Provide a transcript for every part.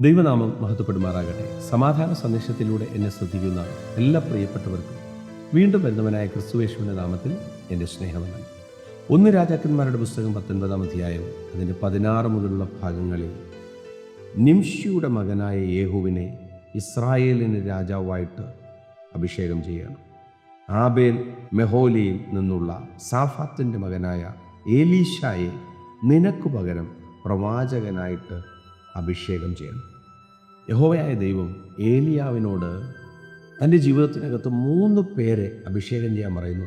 ദൈവനാമം മഹത്വപ്പെടുമാറാകട്ടെ. സമാധാന സന്ദേശത്തിലൂടെ എന്നെ ശ്രദ്ധിക്കുന്ന എല്ലാ പ്രിയപ്പെട്ടവർക്കും വീണ്ടും വരുന്നവനായ ക്രിസ്തുവേശുവിന്റെ നാമത്തിൽ എന്റെ സ്നേഹമാണ് ഒന്ന് രാജാക്കന്മാരുടെ പുസ്തകം പത്തൊൻപതാം അധ്യായം അതിന്റെ പതിനാറ് മുതലുള്ള ഭാഗങ്ങളിൽ നിംഷിയുടെ മകനായ യേഹുവിനെ ഇസ്രായേലിന് രാജാവായിട്ട് അഭിഷേകം ചെയ്യണം. ആബേൽ മെഹോലിയിൽ നിന്നുള്ള സാഫാത്തിന്റെ മകനായ ഏലീഷായെ നിനക്ക് പകരം പ്രവാചകനായിട്ട് അഭിഷേകം ചെയ്യണം. യഹോവയായ ദൈവം ഏലിയാവിനോട് തന്റെ ജീവിതത്തിനകത്ത് മൂന്ന് പേരെ അഭിഷേകം ചെയ്യാൻ പറയുന്നു.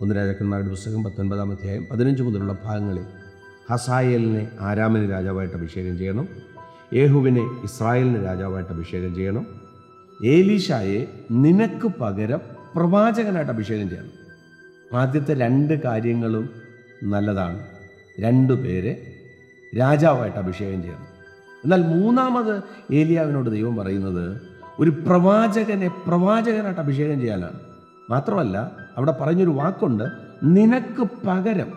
ഒന്ന് രാജാക്കന്മാരുടെ പുസ്തകം പത്തൊൻപതാം അധ്യായം പതിനഞ്ച് മുതലുള്ള ഭാഗങ്ങളിൽ ഹസായേലിനെ ആരാമിന് രാജാവായിട്ട് അഭിഷേകം ചെയ്യണം. യേഹുവിനെ ഇസ്രായേലിന് രാജാവായിട്ട് അഭിഷേകം ചെയ്യണം. ഏലീഷായെ നിനക്ക് പകരം പ്രവാചകനായിട്ട് അഭിഷേകം ചെയ്യണം. ആദ്യത്തെ രണ്ട് കാര്യങ്ങളും നല്ലതാണ്. രണ്ടു പേരെ രാജാവായിട്ട് അഭിഷേകം ചെയ്യണം. എന്നാൽ മൂന്നാമത് ഏലിയാവിനോട് ദൈവം പറയുന്നത് ഒരു പ്രവാചകനെ പ്രവാചകനായിട്ട് അഭിഷേകം ചെയ്യാനാണ്. മാത്രമല്ല അവിടെ പറഞ്ഞൊരു വാക്കുണ്ട് നിനക്ക് പകരം.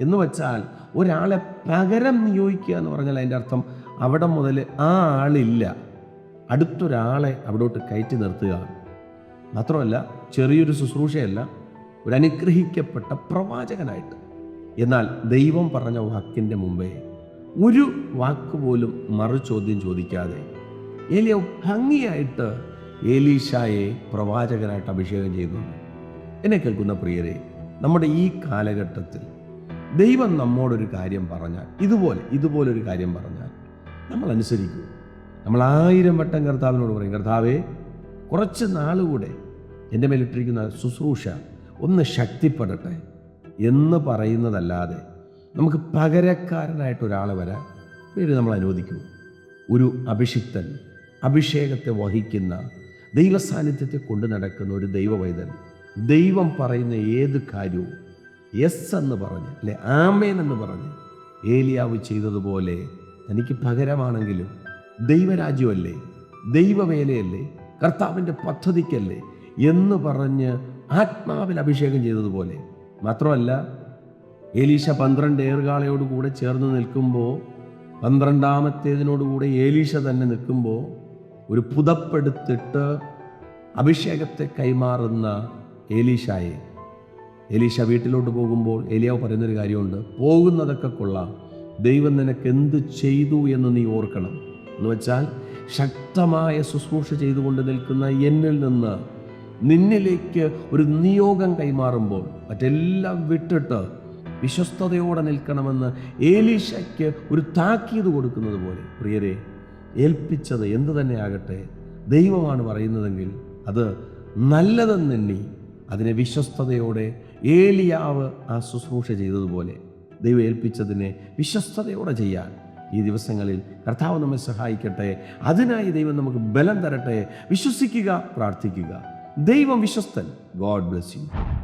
എന്ന് വെച്ചാൽ ഒരാളെ പകരം നിയോഗിക്കുക എന്ന് പറഞ്ഞാൽ അതിന്റെ അർത്ഥം അവിടെ മുതൽ ആ ആളില്ല. അടുത്തൊരാളെ അവിടോട്ട് കയറ്റി നിർത്തുക. മാത്രമല്ല ചെറിയൊരു ശുശ്രൂഷയല്ല ഒരു അനുഗ്രഹിക്കപ്പെട്ട പ്രവാചകനായിട്ട്. എന്നാൽ ദൈവം പറഞ്ഞ വാക്കിന്റെ മുമ്പേ ഒരു വാക്ക് പോലും മറു ചോദ്യം ചോദിക്കാതെ ഏലിയ ഭംഗിയായിട്ട് ഏലീഷായെ പ്രവാചകനായിട്ട് അഭിഷേകം ചെയ്യുന്നുണ്ട്. എന്നെ കേൾക്കുന്ന പ്രിയരെ നമ്മുടെ ഈ കാലഘട്ടത്തിൽ ദൈവം നമ്മോടൊരു കാര്യം പറഞ്ഞാൽ ഇതുപോലെ ഇതുപോലൊരു കാര്യം പറഞ്ഞാൽ നമ്മൾ അനുസരിക്കൂ. നമ്മൾ ആയിരം വട്ടം കർത്താവിനോട് പറയും കർത്താവേ കുറച്ച് നാളുകൂടെ എന്റെ മേലിട്ടിരിക്കുന്ന ശുശ്രൂഷ ഒന്ന് ശക്തിപ്പെടട്ടെ എന്ന് പറയുന്നതല്ലാതെ നമുക്ക് പകരക്കാരനായിട്ട് ഒരാൾ വരാൻ പേര് നമ്മൾ അനുവദിക്കൂ ഒരു അഭിഷിക്തൻ അഭിഷേകത്തെ വഹിക്കുന്ന ദൈവസാന്നിധ്യത്തെ കൊണ്ടു നടക്കുന്ന ഒരു ദൈവവൈദൻ ദൈവം പറയുന്ന ഏത് കാര്യവും യെസ് എന്ന് പറഞ്ഞ് അല്ലെ ആമേൻ എന്ന് പറഞ്ഞ് ഏലിയാവ് ചെയ്തതുപോലെ തനിക്ക് പകരമാണെങ്കിലും ദൈവരാജ്യമല്ലേ ദൈവവേലയല്ലേ കർത്താവിന്റെ പദ്ധതിക്കല്ലേ എന്ന് പറഞ്ഞ് ആത്മാവിൽ അഭിഷേകം ചെയ്തതുപോലെ മാത്രമല്ല ഏലീശ പന്ത്രണ്ട് ഏറുകാളയോട് കൂടെ ചേർന്ന് നിൽക്കുമ്പോൾ പന്ത്രണ്ടാമത്തേതിനോടുകൂടെ ഏലീശ തന്നെ നിൽക്കുമ്പോൾ ഒരു പുതപ്പെടുത്തിട്ട് അഭിഷേകത്തെ കൈമാറുന്ന ഏലീശായെ ഏലീശ വീട്ടിലോട്ട് പോകുമ്പോൾ ഏലിയാവ് പറയുന്നൊരു കാര്യമുണ്ട്. പോകുന്നതൊക്കെ കൊള്ളാം. ദൈവം നിനക്ക് എന്ത് ചെയ്തു എന്ന് നീ ഓർക്കണം. എന്ന് വെച്ചാൽ ശക്തമായ ശുശ്രൂഷ ചെയ്തുകൊണ്ട് നിൽക്കുന്ന എന്നിൽ നിന്ന് നിന്നിലേക്ക് ഒരു നിയോഗം കൈമാറുമ്പോൾ മറ്റെല്ലാം വിട്ടിട്ട് വിശ്വസ്തയോടെ നിൽക്കണമെന്ന് ഏലീശയ്ക്ക് ഒരു താക്കീത് കൊടുക്കുന്നത് പോലെ. പ്രിയരെ ഏൽപ്പിച്ചത് എന്തു തന്നെ ആകട്ടെ ദൈവമാണ് പറയുന്നതെങ്കിൽ അത് നല്ലതെന്നെണ്ണി അതിനെ വിശ്വസ്തയോടെ ഏലിയാവ് ആ ശുശ്രൂഷ ചെയ്തതുപോലെ ദൈവം ഏൽപ്പിച്ചതിനെ വിശ്വസ്തയോടെ ചെയ്യാൻ ഈ ദിവസങ്ങളിൽ കർത്താവ് നമ്മെ സഹായിക്കട്ടെ. അതിനായി ദൈവം നമുക്ക് ബലം തരട്ടെ. വിശ്വസിക്കുക പ്രാർത്ഥിക്കുക. ദൈവം വിശ്വസ്തൻ. God bless you.